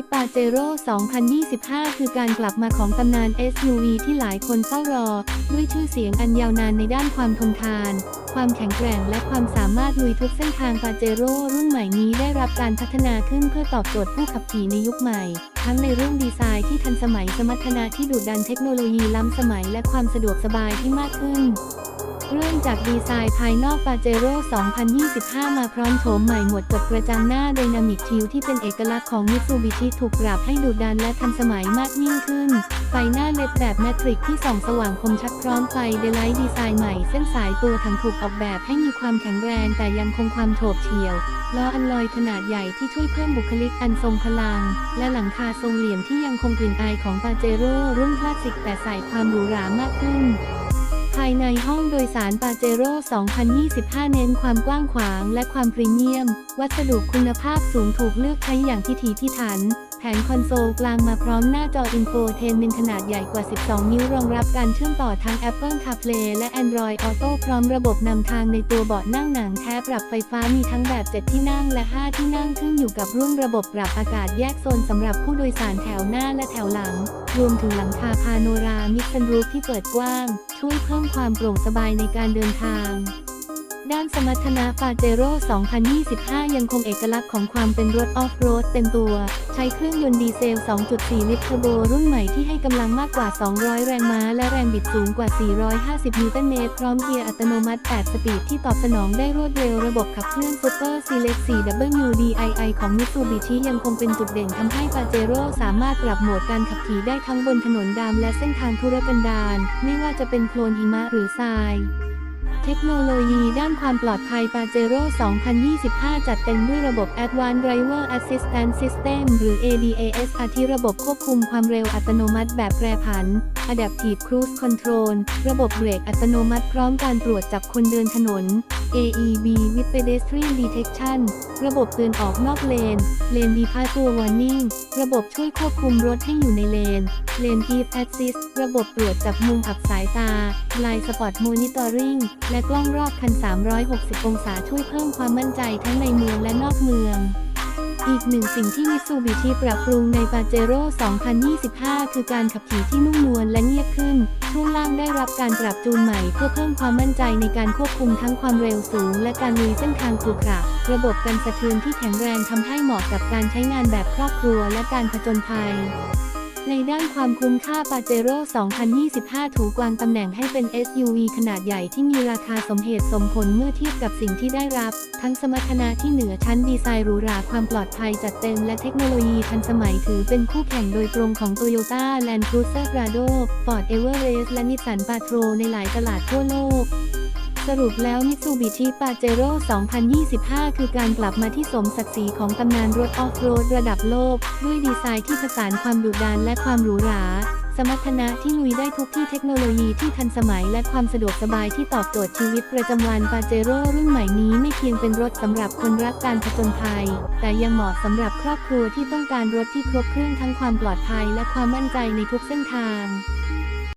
ีปาเจโร่ 2025 คือการกลับมาของตำนาน SUV ที่หลายคนเฝ้ารอ ด้วยชื่อเสียงอันยาวนานในด้านความทนทาน ความแข็งแกร่งและความสามารถลุยทุกเส้นทางปาเจโร่รุ่นใหม่นี้ได้รับการพัฒนาขึ้นเพื่อตอบโจทย์ผู้ขับขี่ในยุคใหม่ ทั้งในเรื่องดีไซน์ที่ทันสมัยสมรรถนะที่ดุดันเทคโนโลยีล้ำสมัยและความสะดวกสบายที่มากขึ้น เริ่มจากดีไซน์ภายนอกปาเจโร่ 2025 มาพร้อมโฉมใหม่หมดกดกระจังหน้าไดนามิกทิวที่เป็นเอกลักษณ์ของมิตซูบิชิถูกปรับให้ดุดันและทันสมัยมากยิ่งขึ้น ไฟหน้าเล็ดแบบแมทริกที่ส่องสว่างคมชัดพร้อมไฟเดลไลท์ดีไซน์ใหม่ เส้นสายตัวถังถูกออกแบบให้มีความแข็งแรงแต่ยังคงความโฉบเฉี่ยวล้ออันลอยขนาดใหญ่ที่ช่วยเพิ่มบุคลิกอันทรงพลัง และหลังคาทรงเหลี่ยมที่ยังคงกลิ่นอายของปาเจโร่รุ่นคลาสสิกแต่ใส่ความหรูหรามากขึ้น ภายในห้องโดยสารปาเจโร่ 2025 เน้นความกว้างขวางและความพรีเมียม วัสดุคุณภาพสูงถูกเลือกใช้อย่างพิถีพิถัน แผงคอนโซลกลางมาพร้อมหน้าจออินโฟเทนเมนขนาดใหญ่กว่า 12 นิ้วรองรับการเชื่อมต่อทั้ง Apple CarPlay และ Android Auto พร้อมระบบนำทางในตัวเบาะนั่งหนังแท้ปรับไฟฟ้ามีทั้งแบบ 7 ที่นั่งและ 5 ที่นั่งขึ้นอยู่กับรุ่นระบบปรับอากาศแยกโซนสำหรับผู้โดยสารแถวหน้าและแถวหลัง รวมถึงหลังคาพาโนรามิกซันรูฟที่เปิดกว้าง ช่วยเพิ่มความโปร่งสบายในการเดินทาง ด้านสมรรถนะปาเจโร่ 2025 ยังคงเอกลักษณ์ของความเป็นรถออฟโรดเต็มตัว ใช้เครื่องยนต์ดีเซล 2.4 ลิตรเทอร์โบรุ่นใหม่ที่ให้กำลังมากกว่า 200 แรงม้า และแรงบิดสูงกว่า 450 นิวตันเมตร พร้อมเกียร์อัตโนมัติ 8 สปีดที่ตอบสนองได้รวดเร็ว ระบบขับเคลื่อน Super Select 4WDII ของ Mitsubishi ยังคงเป็นจุดเด่นทำให้ปาเจโร่สามารถปรับโหมดการขับขี่ได้ทั้งบนถนนดำและเส้นทางทุรกันดารไม่ว่าจะเป็นโคลนหิมะหรือทราย ทคโนโลยีด้านความปลอดภัยปาเจโร่2025 จัดเต็มด้วยระบบ Advanced Driver Assistance System หรือ ADAS อาทิระบบควบคุมความเร็วอัตโนมัติแบบแปรผัน Adaptive Cruise Control ระบบเบรกอัตโนมัติพร้อมการตรวจจับคนเดินถนน AEB with Pedestrian Detection ระบบเตือนออกนอกเลน เลน Departure Warning ระบบช่วยควบคุมรถให้อยู่ในเลน เลน Keep Assist ระบบตรวจจับมุมอับสายตา Line Spot Monitoring และกล้องรอบคัน 360 องศาช่วยเพิ่มความมั่นใจทั้งในเมืองและนอกเมือง อีกหนึ่งสิ่งที่มิตซูบิชิปรับปรุงในปาเจโร่2025 คือการขับขี่ที่นุ่มนวลและเงียบขึ้น ช่วงล่างได้รับการปรับจูนใหม่เพื่อเพิ่มความมั่นใจในการควบคุมทั้งความเร็วสูง และการลุยเส้นทางขรุขระระบบกันสะเทือนที่แข็งแรงทำให้เหมาะกับการใช้งานแบบครอบครัวและการผจญภัย ในด้านความคุ้มค่าปาเจโร่ 2025 ถูกวางตำแหน่งให้เป็น SUV ขนาดใหญ่ที่มีราคาสมเหตุสมผลเมื่อเทียบกับสิ่งที่ได้รับ ทั้งสมรรถนะที่เหนือชั้นดีไซน์หรูหราความปลอดภัยจัดเต็มและเทคโนโลยีทันสมัยถือเป็นคู่แข่งโดยตรงของ Toyota Land Cruiser Prado Ford Everest และ Nissan Patrol ในหลายตลาดทั่วโลก รุปแล้ว Mitsubishi Pajero 2025 คือการกลับมาที่สมศักดิ์ศรีของตำนานรถออฟโรดระดับโลก ด้วยดีไซน์ที่ผสานความดุดันและความหรูหรา สมรรถนะที่ลุยได้ทุกที่เทคโนโลยีที่ทันสมัยและความสะดวกสบายที่ตอบโจทย์ชีวิตประจำวันปาเจโร่รุ่นใหม่นี้ไม่เพียงเป็นรถสำหรับคนรักการผจญภัย แต่ยังเหมาะสำหรับครอบครัวที่ต้องการรถที่ครบเครื่องทั้งความปลอดภัยและความมั่นใจในทุกเส้นทาง